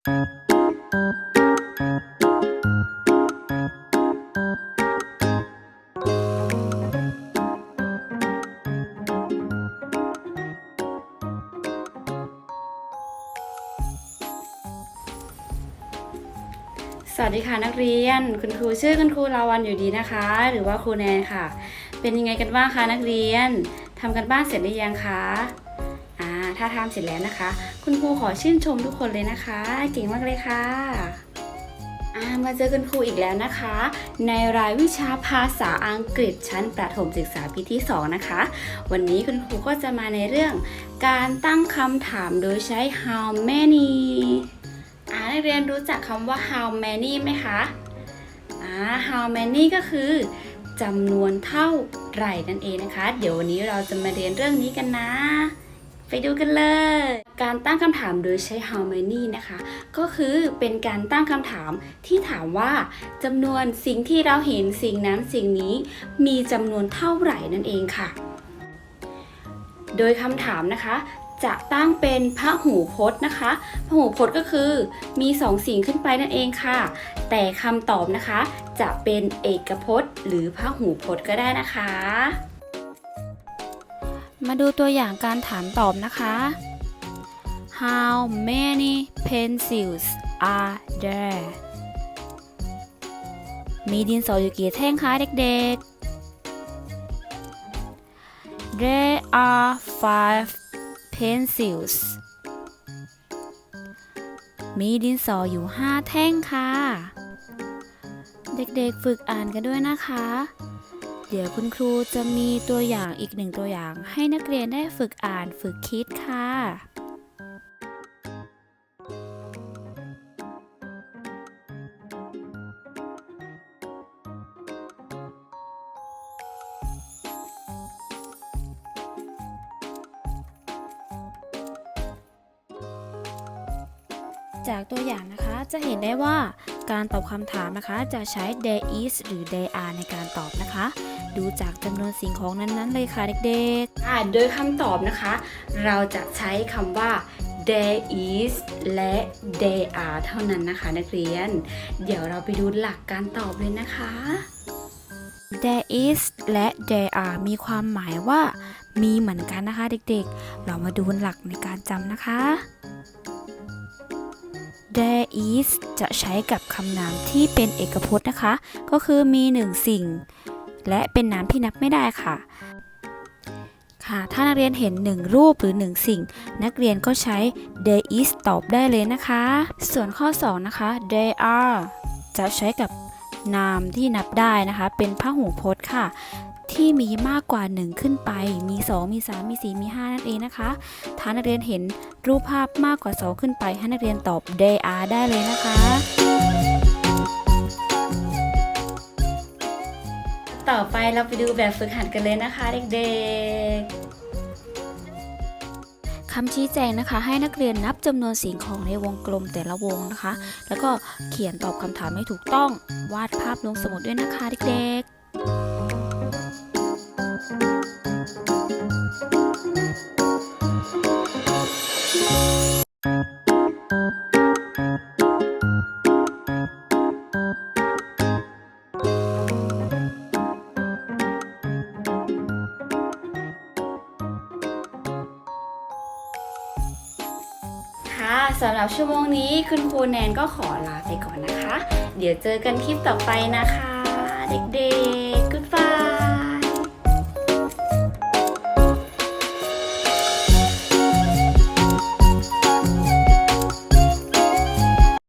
สวัสดีค่ะนักเรียน คุณครูชื่อคุณครูลาวันอยู่ดีนะคะ หรือว่าครูแนนค่ะ เป็นยังไงกันบ้างคะนักเรียนทำกันบ้านเสร็จหรือยังคะ ถ้าทำเสร็จแล้วนะคะ คุณครูขอชื่นชมทุกคนเลยนะคะ เก่งมากเลยค่ะมาเจอคุณครูอีกแล้วนะคะ ในรายวิชาภาษาอังกฤษชั้นประถมศึกษาปีที่ 2 นะคะ วันนี้คุณครูก็จะมาในเรื่อง การตั้งคำถามโดยใช้ how many อ่านักเรียนรู้จักคำว่า how many ไหมคะอ่า how many ก็คือจำนวนเท่าไหร่นั่นเองนะคะ เดี๋ยววันนี้เราจะมาเรียนเรื่องนี้กันนะ ไปดูกันเลย การตั้งคำถามโดยใช้ how many นะคะ ก็คือเป็นการตั้งคำถามที่ถามว่าจำนวนสิ่งที่เราเห็นสิ่งนั้นสิ่งนี้มีจำนวนเท่าไหร่นั่นเองค่ะ โดยคำถามนะคะ จะตั้งเป็นพระหูพจน์นะคะพระหูพจน์ก็คือมีสองสิ่งขึ้นไปนั่นเองค่ะ แต่คำตอบนะคะจะเป็นเอกพจน์ หรือพระหูพจน์ก็ได้นะคะ มาดูตัวอย่างการถามตอบนะคะ How many pencils are there มีดินสออยู่กี่แท่งคะเด็กๆ There are five pencils มีดินสออยู่ 5 แท่งค่ะ เด็กๆฝึกอ่านกันด้วยนะคะ เดี๋ยวคุณครูจะมีตัวอย่างอีกหนึ่งตัวอย่าง ให้นักเรียนได้ฝึกอ่านฝึกคิดค่ะจากตัวอย่างนะคะจะเห็นได้ว่า การตอบคำถามนะคะ จะใช้ there is หรือ there are ในการตอบนะคะ ดูจากจำนวนสิ่งของนั้นๆ เลยค่ะเด็กๆอ่าโดยคำตอบนะคะ เราจะใช้คำว่า there is และ there are เท่านั้นนะคะ นักเรียน เดี๋ยวเราไปดูหลักการตอบเลยนะคะ there is และ there are มีความหมายว่า มีเหมือนกันนะคะเด็กๆ เรามาดูหลักในการจำนะคะ there is จะใช้กับคำนามที่เป็นเอกพจน์นะคะ ก็คือมีหนึ่งสิ่ง และเป็นนามที่นับไม่ได้ค่ะ ค่ะ ถ้านักเรียนเห็นหนึ่งรูปหรือหนึ่งสิ่ง นักเรียนก็ใช้ there is ตอบได้เลยนะคะ ส่วนข้อ 2 นะคะ there are จะใช้กับนามที่นับได้นะคะ เป็นพหูพจน์ค่ะ ที่มีมากกว่า 1 ขึ้นไป มี 2 มี 3 มี 4 มี 5 นั่นเองนะคะถ้านักเรียนเห็นรูปภาพมากกว่า 2 ขึ้นไป ให้นักเรียนตอบ they are ได้เลยนะคะ ต่อไปเราไปดูแบบฝึกหัดกันเลยนะคะเด็กๆคำชี้แจงนะคะ ให้นักเรียนนับจำนวนสิ่งของในวงกลมแต่ละวงนะคะ แล้วก็เขียนตอบคำถามให้ถูกต้องวาดภาพลงสมุดด้วยนะคะเด็กๆ สำหรับชั่วโมงนี้คุณครูแนนก็ขอลาไปก่อนนะคะ เดี๋ยวเจอกันคลิปต่อไปนะคะ เด็กๆ